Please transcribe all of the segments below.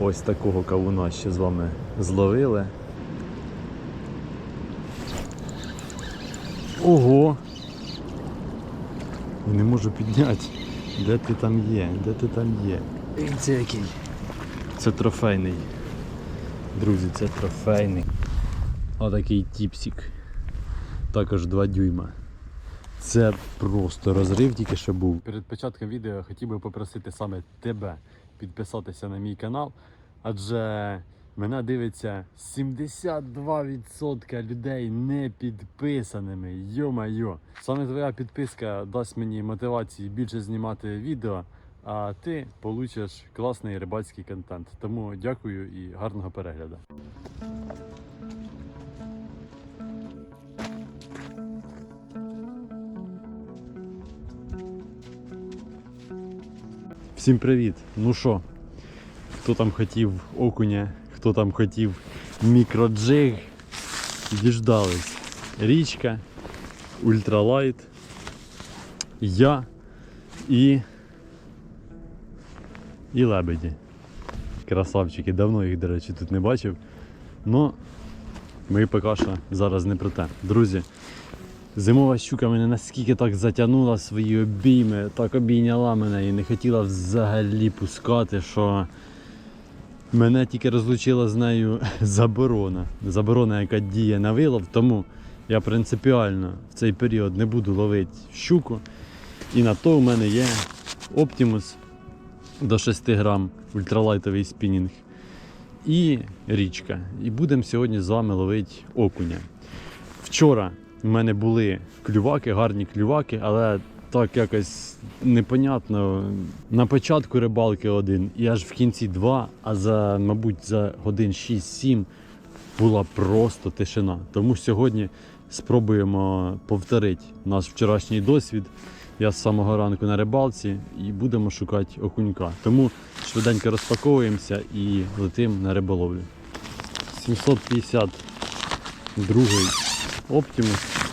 Ось такого кавуна ще з вами зловили. Ого! Я не можу підняти. Де ти там є? Де ти там є? Дивіться який. Це трофейний. Друзі, це трофейний. Отакий тіпсик. Також 2 дюйма. Це просто розрив тільки що був. Перед початком відео хотів би попросити саме тебе підписатися на мій канал, адже мене дивиться 72% людей не підписаними. Йо-майо. Саме твоя підписка дасть мені мотивації більше знімати відео, а ти получиш класний рибальський контент. Тому дякую і гарного перегляду. Всім привіт! Ну що, хто там хотів окуня, хто там хотів мікроджиг, діждались. Річка, ультралайт, я і. І лебеді. Красавчики, давно їх, до речі, тут не бачив. Ну, ми поки що зараз не про те. Друзі, Зимова щука мене наскільки так затягнула свої обійми, так обійняла мене і не хотіла взагалі пускати, що мене тільки розлучила з нею заборона. Заборона, яка діє на вилов, тому я принципіально в цей період не буду ловити щуку. І на то у мене є Optimus до 6 грам ультралайтовий спінінг і річка. І будемо сьогодні з вами ловити окуня. Вчора в мене були клюваки, гарні клюваки, але так якось непонятно. На початку рибалки один і аж в кінці два, а за, мабуть, за годин 6-7 була просто тишина. Тому сьогодні спробуємо повторити наш вчорашній досвід. Я з самого ранку на рибалці і будемо шукати окунька. Тому швиденько розпаковуємося і летимо на риболовлю. 752 Optimus.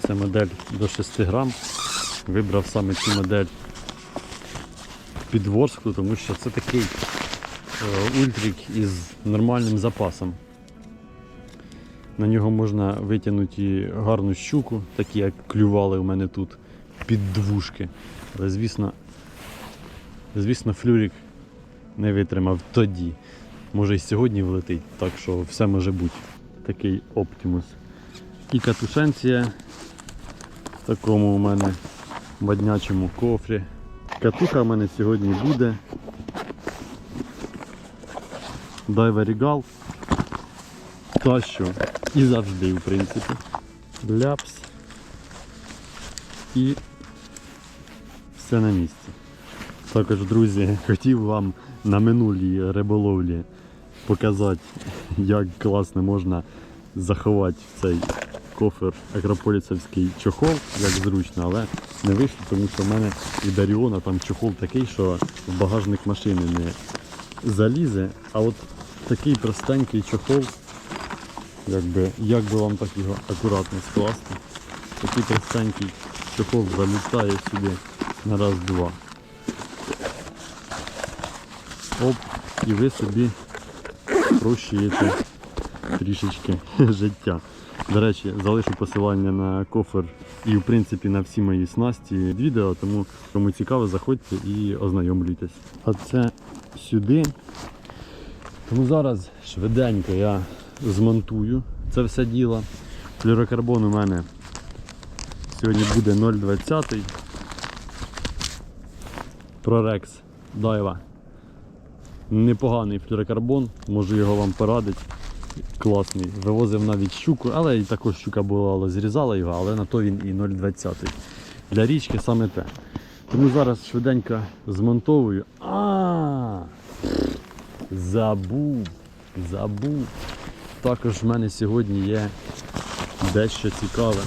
Це модель до 6 грам. Вибрав саме цю модель підворстку, тому що це такий е, ультрик із нормальним запасом. На нього можна витягнути гарну щуку, такі як клювали у мене тут під двушки. Але звісно, звісно, флюрик не витримав тоді. Може і сьогодні влетить, так що все може бути. Такий Оптимус. І катушенція в такому у мене моднячому кофрі. Катуха в мене сьогодні буде. Дайва Регал. Та що і завжди, в принципі. Ляпс. І все на місці. Також, друзі, хотів вам на минулій риболовлі показати, як класно можна заховати цей кофер акрополіцевський чохол, як зручно, але не вийшло, тому що в мене і Даріона там чохол такий, що в багажник машини не залізе. А от такий простенький чохол, якби, як би вам так його акуратно скласти, такий простенький чохол залітає сюди на раз-два. Оп, і ви собі прощуєте трішечки життя. До речі, залишу посилання на кофер і в принципі на всі мої снасті відео, тому кому цікаво, заходьте і ознайомлюйтесь. А це сюди. Тому зараз швиденько я змонтую це все діло. Флюрокарбон у мене сьогодні буде 0,20. Прорекс Дайва. Непоганий флюрокарбон, можу його вам порадити. Класний. Вивозив навіть щуку, але і також щука була, але зрізала його, але на то він і 0,20. Для річки саме те. Тому зараз швиденько змонтовую. А! Забув. Забув. Також в мене сьогодні є дещо цікаве.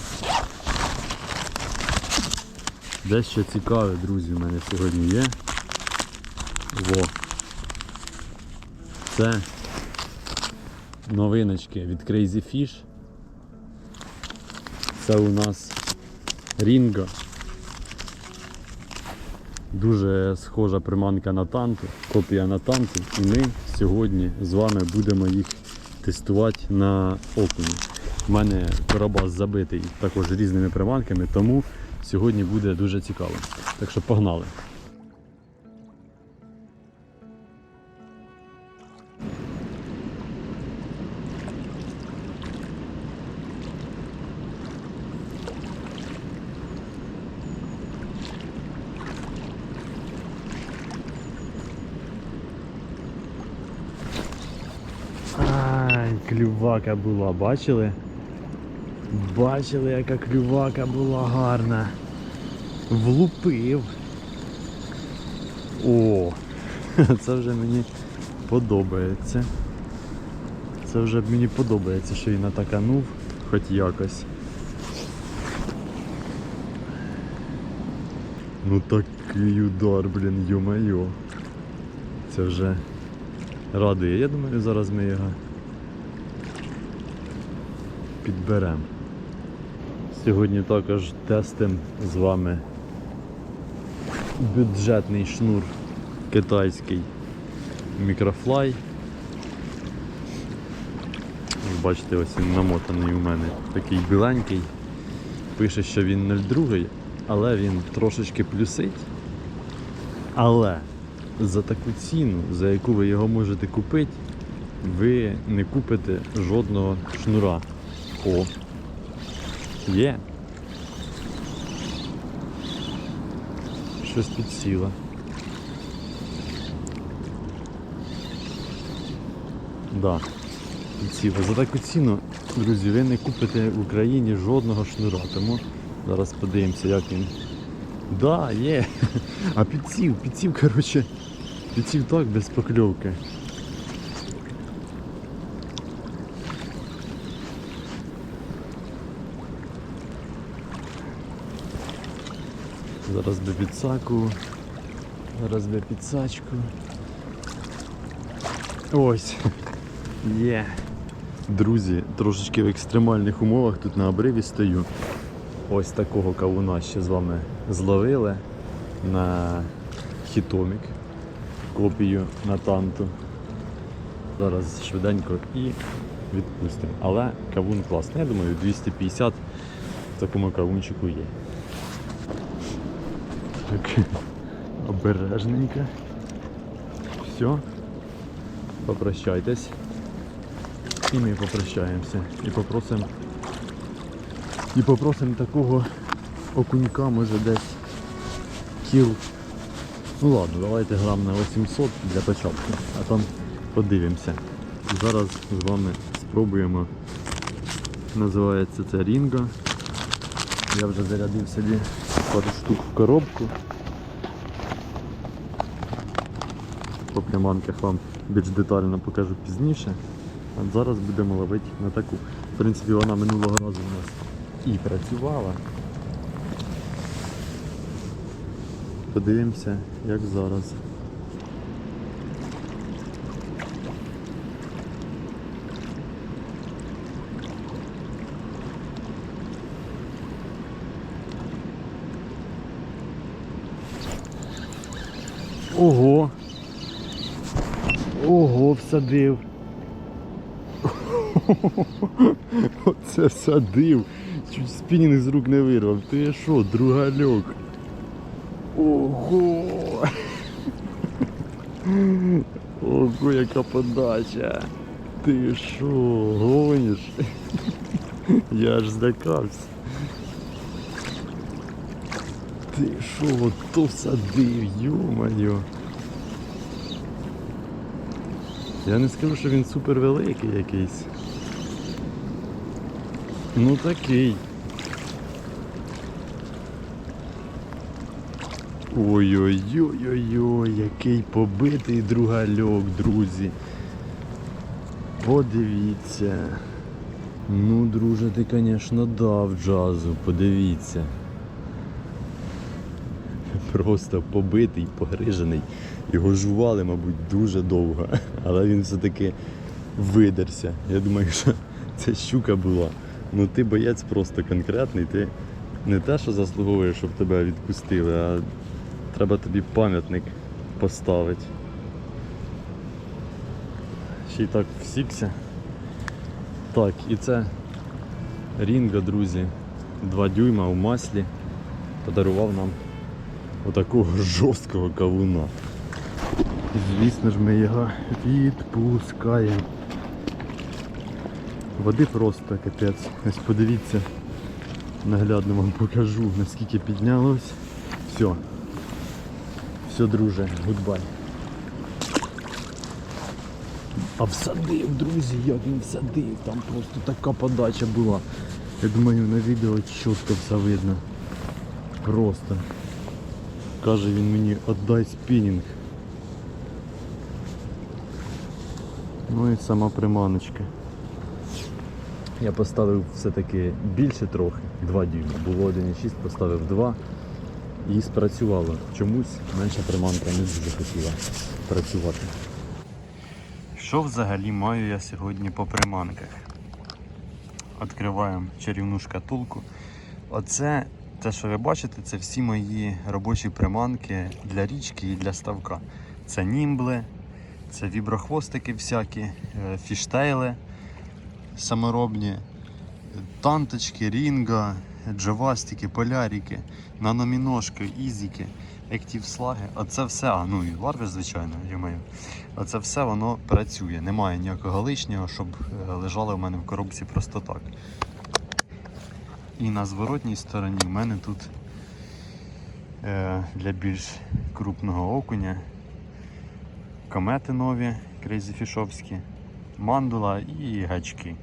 Дещо цікаве, друзі, в мене сьогодні є. Во. Це новиночки від Crazy Fish. Це у нас Рінго. Дуже схожа приманка на танту, копія на танту. І ми сьогодні з вами будемо їх тестувати на окуні. У мене коробас забитий також різними приманками, тому сьогодні буде дуже цікаво. Так що погнали. Клювака була, бачили? Бачили, яка клювака була гарна. Влупив. О, це вже мені подобається. Це вже мені подобається, що він атаканув хоч якось. Ну такий удар, блін, йо-майо. Це вже радує. Я думаю, зараз ми його підберемо. Сьогодні також тестимо з вами бюджетний шнур китайський мікрофлай. Бачите, ось він намотаний у мене. Такий біленький. Пише, що він 0,2, але він трошечки плюсить. Але за таку ціну, за яку ви його можете купити, ви не купите жодного шнура. О, є. Щось підсіло. Да, підсіло. За таку ціну, друзі, ви не купите в Україні жодного шнура, тому зараз подивимося, як він. Да, є. А підсів, підсів, коротше, підсів так без покльовки. Зараз би підсаку. Зараз би підсачку. Ось. Є. Друзі, трошечки в екстремальних умовах тут на обриві стою. Ось такого кавуна ще з вами зловили на хітомік, копію натанту. Зараз швиденько і відпустимо. Але кавун класний. Я думаю, 250 в такому кавунчику є. Так, обережненько. Все. Попрощайтесь. І ми попрощаємося. І попросимо і попросимо такого окунька, може десь кіл. Ну ладно, давайте грам на 800 для початку, а там подивимося. Зараз з вами спробуємо. Називається це Рінго. Я вже зарядив собі пару штук в коробку. По приманках вам більш детально покажу пізніше. А зараз будемо ловити на таку. В принципі, вона минулого разу у нас і працювала. Подивимося, як зараз. Ого! Ого, всадив. Оце всадив. Чуть спінінг з рук не вирвав. Ти що, другальок? Ого! Ого, яка подача! Ти що, гониш? Я аж злякався. Ти що, ото всадив, йо-моє. Я не скажу, що він супер великий якийсь. Ну такий. Ой-ой-ой-ой-ой, який побитий другальок, друзі. Подивіться. Ну, друже, ти, звісно, дав джазу, подивіться. Просто побитий, погрижений. Його жували, мабуть, дуже довго, але він все-таки видерся. Я думаю, що це щука була. Ну ти боєць просто конкретний, ти не те, що заслуговуєш, щоб тебе відпустили, а треба тобі пам'ятник поставити. ще й так всікся. Так, і це Рінго, друзі, 2 дюйма у маслі подарував нам отакого жорсткого кавуна. Звісно ж, ми його відпускаємо. Води просто капець. Ось подивіться, наглядно вам покажу, наскільки піднялось. Все. Все, друже, гудбай. А всадив, друзі, як він всадив, там просто така подача була. Я думаю, на відео чітко все видно. Просто. Каже він мені, отдай спінінг. Ну і сама приманочка. Я поставив все-таки більше трохи, 2 дюйма. Було 1,6, поставив 2 і спрацювало. Чомусь менша приманка не дуже хотіла працювати. Що взагалі маю я сьогодні по приманках? Відкриваємо чарівну шкатулку. Оце, те, що ви бачите, це всі мої робочі приманки для річки і для ставка. Це німбли, це віброхвостики всякі, е, фіштейли саморобні, танточки, рінга, джавастики, полярики, наноміношки, ізіки, ектівслаги. Оце все, ну і ларви, звичайно, я Оце все воно працює. Немає ніякого лишнього, щоб е, лежало в мене в коробці просто так. І на зворотній стороні в мене тут е, для більш крупного окуня комети нові, крейзіфішовські, мандула і гачки.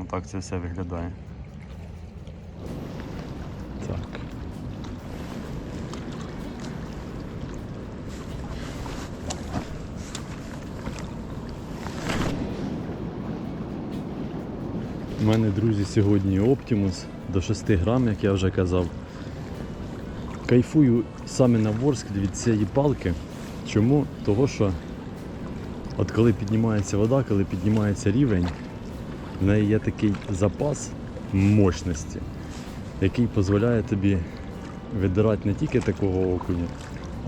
Отак це все виглядає. Так. У мене, друзі, сьогодні Optimus до 6 грам, як я вже казав. Кайфую саме на Ворск від цієї палки. Чому? Того, що от коли піднімається вода, коли піднімається рівень, в неї є такий запас мощності, який дозволяє тобі видирати не тільки такого окуня,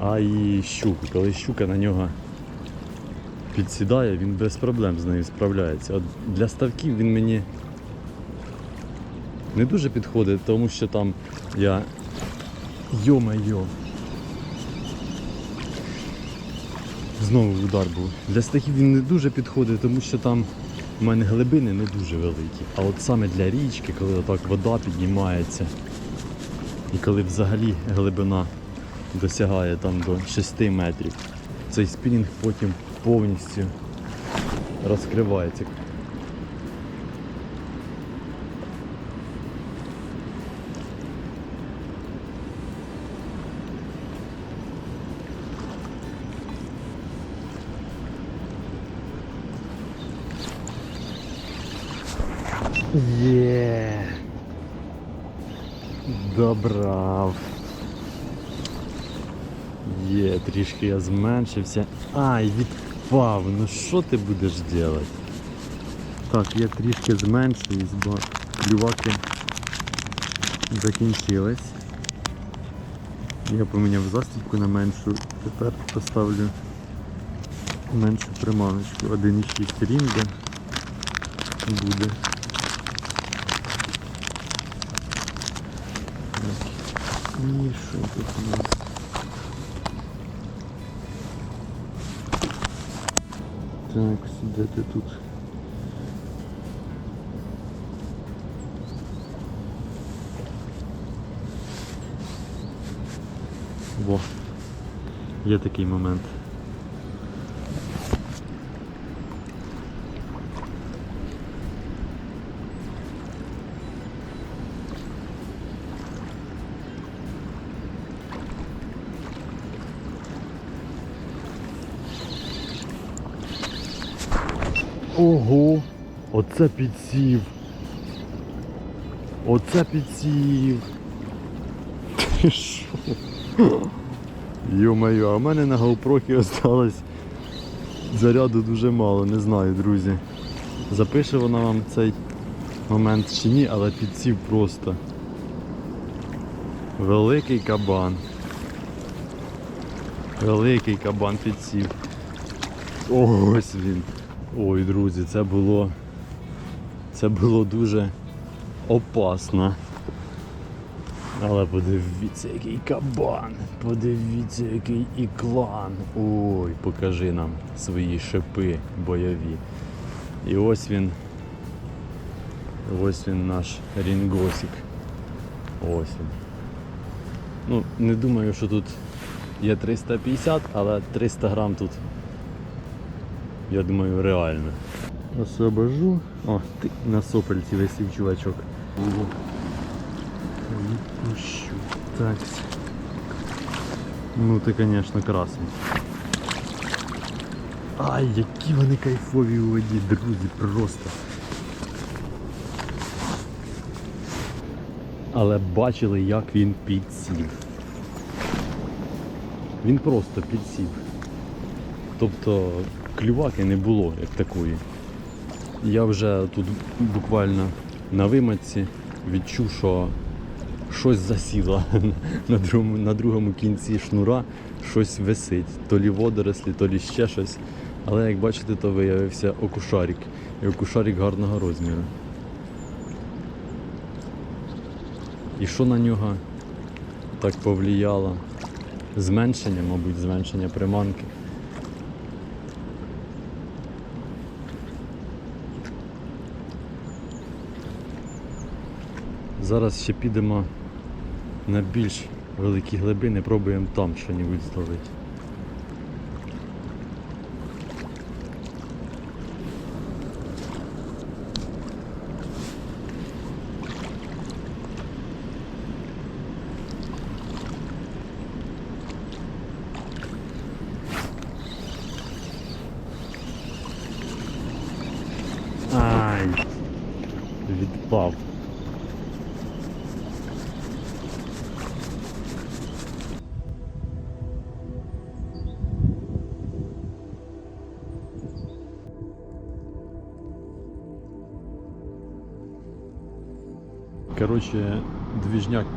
а й щуку. Коли щука на нього підсідає, він без проблем з нею справляється. От для ставків він мені не дуже підходить, тому що там я йо-майо. Знову удар був. Для стихів він не дуже підходить, тому що там в мене глибини не дуже великі. А от саме для річки, коли отак вода піднімається, і коли взагалі глибина досягає там до 6 метрів, цей спінінг потім повністю розкривається. Добрав. Є, трішки я зменшився. Ай, відпав. Ну що ти будеш робити? Так, я трішки зменшуюсь, бо клюваки закінчились. Я поміняв застібку на меншу. Тепер поставлю меншу приманочку. 1,6 рінга буде. І що тут у нас? Так, де ти тут? Во, є такий момент. Оце підсів. Оце підсів. Ти що? Йо-моє, а в мене на GoPro осталось заряду дуже мало, не знаю, друзі. Запише вона вам цей момент чи ні, але підсів просто. Великий кабан. Великий кабан підсів. Ось він. Ой, друзі, це було. Це було дуже опасно. Але подивіться, який кабан. Подивіться, який іклан. Ой, покажи нам свої шипи бойові. І ось він. Ось він наш рінгосик. Ось він. Ну, не думаю, що тут є 350, але 300 грам тут, я думаю, реально. Освобожу. О, ти на сопельці висів чувачок. Відпущу. Так. Ну ти, звісно, красний. Ай, які вони кайфові у воді, друзі, просто. Але бачили, як він підсів. Він просто підсів. Тобто клюваки не було як такої. Я вже тут буквально на виматці відчув, що щось засіло на другому, на другому кінці шнура, щось висить. То лі водорослі, то лі ще щось. Але як бачите, то виявився окушарик. І окушарик гарного розміру. І що на нього так повлияло? Зменшення, мабуть, зменшення приманки. Зараз ще підемо на більш великі глибини, пробуємо там щось зловити.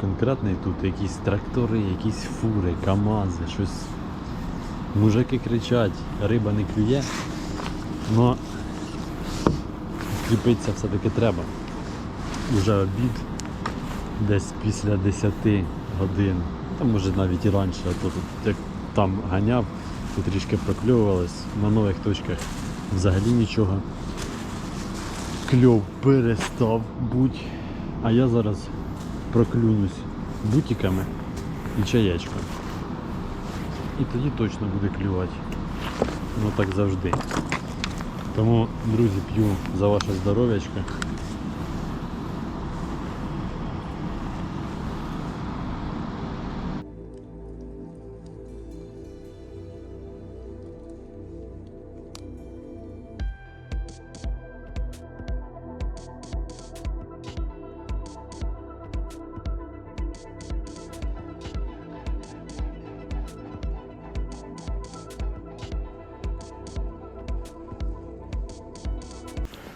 Конкретний тут, якісь трактори, якісь фури, КАМАЗи, щось. Мужики кричать, риба не клює, но кріпитися все-таки треба. Уже обід десь після 10 годин, та може навіть і раніше, а то тут як там ганяв, то трішки прокльовувалось, на нових точках взагалі нічого. Кльов перестав бути. А я зараз проклюнусь бутиками і чаєчком. І тоді точно буде клювати. Ну так завжди. Тому, друзі, п'ю за ваше здоров'ячко.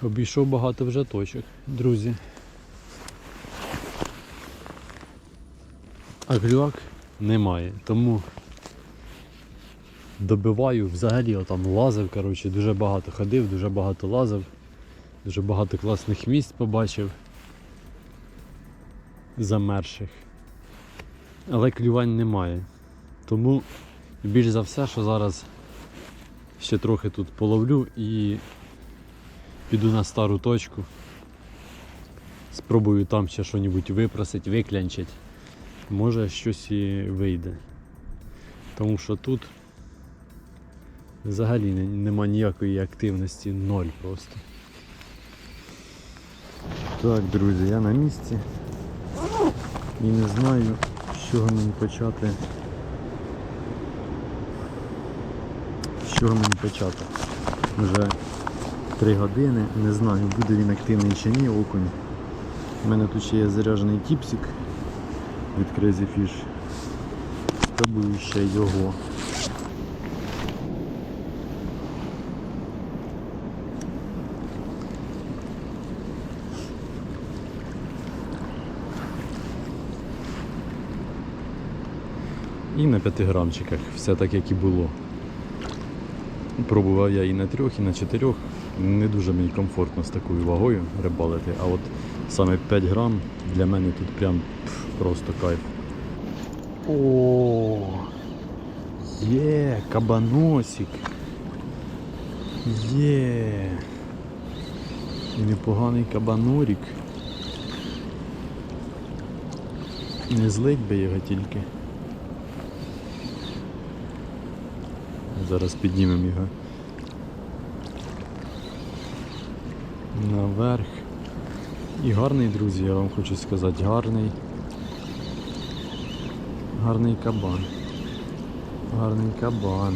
Обійшов багато вже точок, друзі. А клювак немає, тому добиваю взагалі отам лазив, коротше, дуже багато ходив, дуже багато лазив, дуже багато класних місць побачив замерших. Але клювань немає. Тому більш за все, що зараз ще трохи тут половлю і піду на стару точку. Спробую там ще щось випросити, виклянчить. Може щось і вийде. Тому що тут взагалі не- нема ніякої активності, ноль просто. Так, друзі, я на місці і не знаю, з чого мені почати. З чого мені почати. Вже Три години, не знаю, буде він активний чи ні, окунь. У мене тут ще є заряджений тіпсик від Crazy Fish. Спробую ще його. І на 5 грамчиках, все так як і було. Пробував я і на трьох, і на чотирьох. Не дуже мені комфортно з такою вагою рибалити, а от саме 5 грам для мене тут прям пф, просто кайф. О, є, кабаносик. Є. Непоганий кабанорік. Не злить би його тільки. Зараз піднімемо його. Наверх. І гарний, друзі, я вам хочу сказати, гарний. Гарний кабан. Гарний кабан.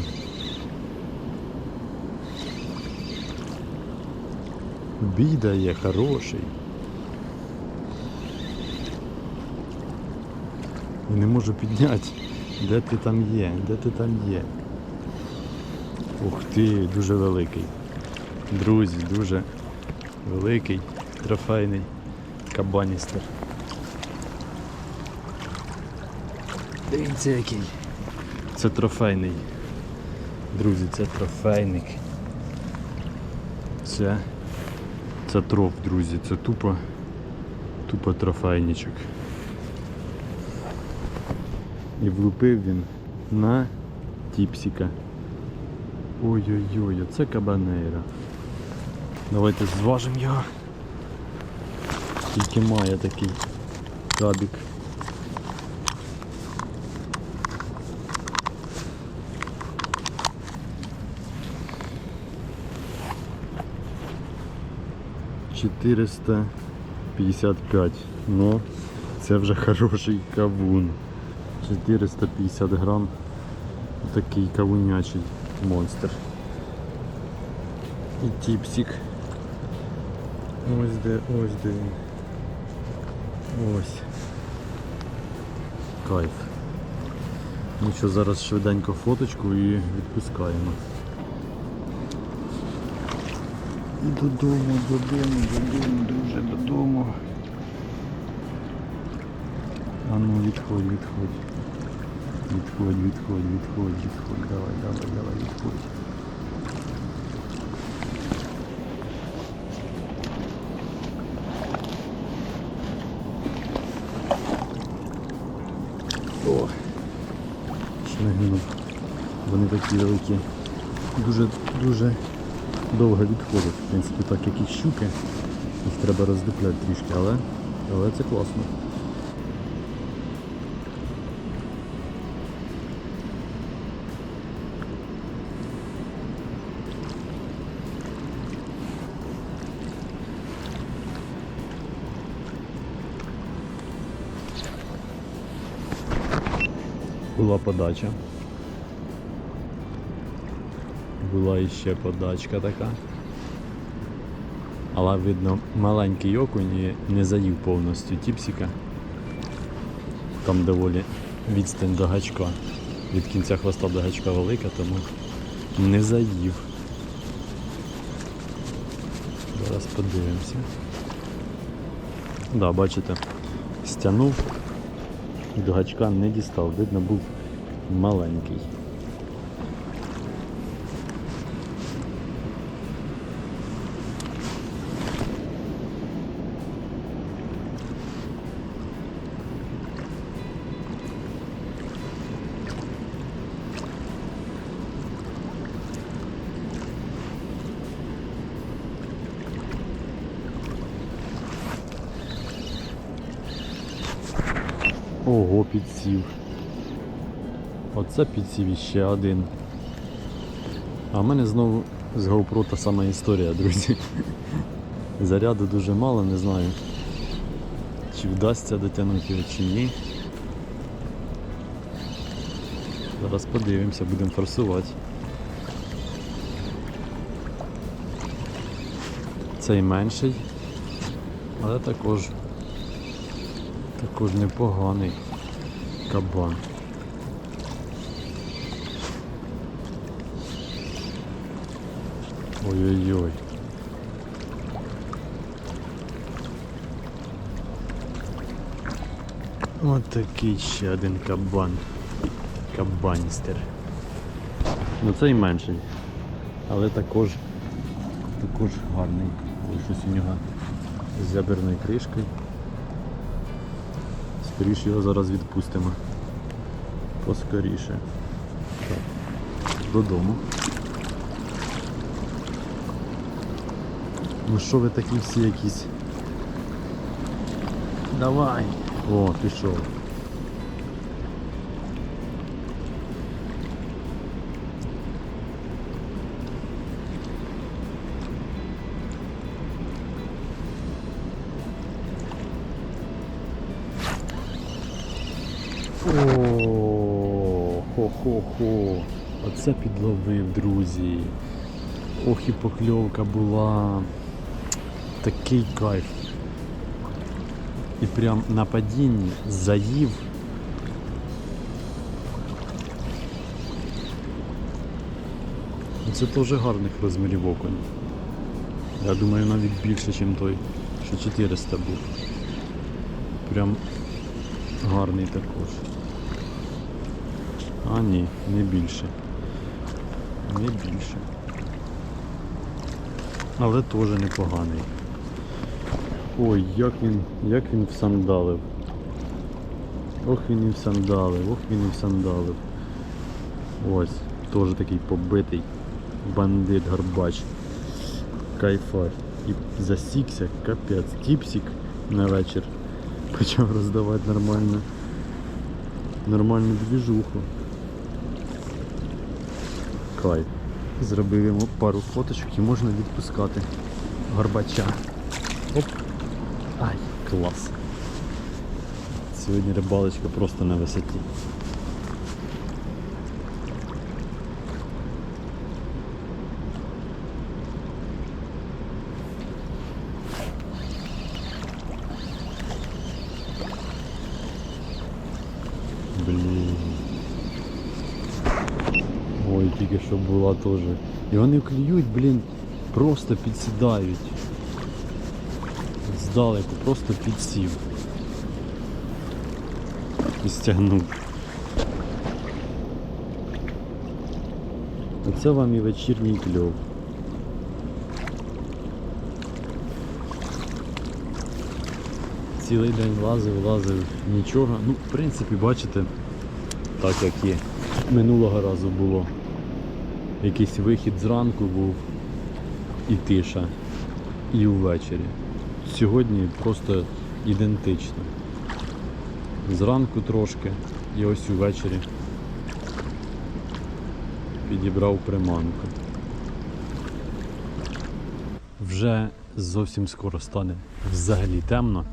Біда є хороший. І не можу підняти. Де ти там є? Де ти там є? Ух ти, дуже великий. Друзі, дуже великий, трофейний кабаністер. Дивіться який. Це трофейний. Друзі, це трофейник. Це. Це троф, друзі, це тупо. Тупо трофейничок. І влупив він на тіпсіка. Ой-ой-ой, це кабанейра. Давайте зважимо його. Тільки має такий кабік. Чотириста п'ятдесят п'ять. Ну, це вже хороший кавун. 450 грам. Такий кавунячий монстр. І тіпсик. Ось де, ось де. Ось. Кайф. Ну що, зараз швиденько фоточку і відпускаємо. І додому, додому, додому, друже, додому. А ну відходь, відходь. Відходь, відходь, відходь, відходь. Давай, давай, давай, відходь. О, шмигнув. Великі. Дуже, дуже довго відходять. В принципі, так як і щуки. Їх треба роздупляти трішки, але, але це класно. Була подача. Була іще подачка така. Але видно маленький окунь не заїв повністю тіпсіка. Там доволі відстань до гачка. Від кінця хвоста до гачка велика, тому не заїв. Зараз подивимося. Да, бачите, стягнув до гачка не дістав, видно був маленький. Ого, підсів. Оце підсів іще один. А в мене знову з GoPro та сама історія, друзі. Заряду дуже мало, не знаю. Чи вдасться дотягнути його чи ні. Зараз подивимося, будемо форсувати. Цей менший, але також також непоганий кабан. Ой-ой-ой. Ось такий ще один кабан. Кабаністер. Ну цей менший. але також, також гарний. Ось Щось у нього з яберною кришкою. Скоріше його зараз відпустимо. Поскоріше. Так. Додому. Ну що ви такі всі якісь? Давай! О, пішов. О, хо-хо-хо. Оце підловив, друзі. Ох і покльовка була. Такий кайф. І прям на падінні заїв. Це теж гарних розмірів окунь. Я думаю навіть більше, ніж той, що 400 був. Прям гарний також. А ні, не більше. Не більше. Але теж непоганий. Ой, як він, як він всандалив. Ох він і всандалив, ох він і всандалив. Ось, теж такий побитий бандит гарбач. Кайфар. І засікся, капець. Тіпсік на вечір. Почав роздавати нормально. Нормальну двіжуху. Кайф. Зробив йому пару фоточок і можна відпускати горбача. Оп. Ай, клас. Сьогодні рибалочка просто на висоті. Блін. Ой, тільки що була теж. І вони клюють, блін, просто підсідають. Здалеку просто підсів. І стягнув. Оце вам і вечірній кльов. Цілий день лазив, лазив, нічого. Ну, в принципі, бачите, так як і минулого разу було. Якийсь вихід зранку був і тиша, і ввечері. Сьогодні просто ідентично. Зранку трошки і ось увечері підібрав приманку. Вже зовсім скоро стане взагалі темно.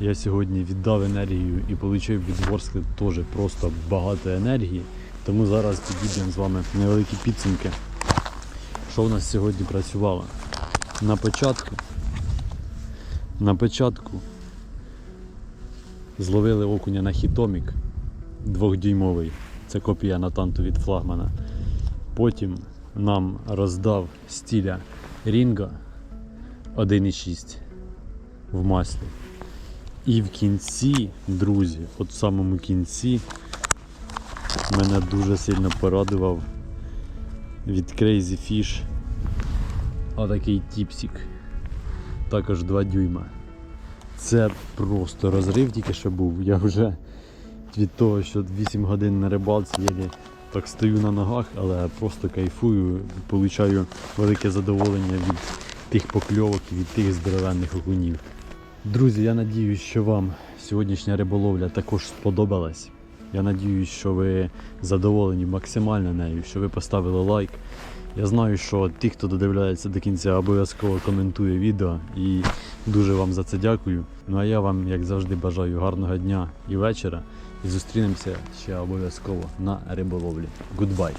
Я сьогодні віддав енергію і отримав від Ворскли теж просто багато енергії. Тому зараз підійдемо з вами невеликі підсумки. Що в нас сьогодні працювало? На початку. На початку зловили окуня на хітомік двохдюймовий. Це копія натанту від флагмана. Потім нам роздав стіля Рінга 1,6 в маслі. І в кінці, друзі, от в самому кінці мене дуже сильно порадував від Crazy Fish отакий тіпсік. Також 2 дюйма. Це просто розрив тільки що був. Я вже від того, що 8 годин на рибалці єлі так стою на ногах, але просто кайфую, получаю велике задоволення від тих покльовок і від тих здоровенних окунів. Друзі, я надіюсь, що вам сьогоднішня риболовля також сподобалась. Я надіюсь, що ви задоволені максимально нею, що ви поставили лайк. Я знаю, що ті, хто додивляється до кінця, обов'язково коментує відео і дуже вам за це дякую. Ну а я вам, як завжди, бажаю гарного дня і вечора. І зустрінемося ще обов'язково на риболовлі. Goodbye!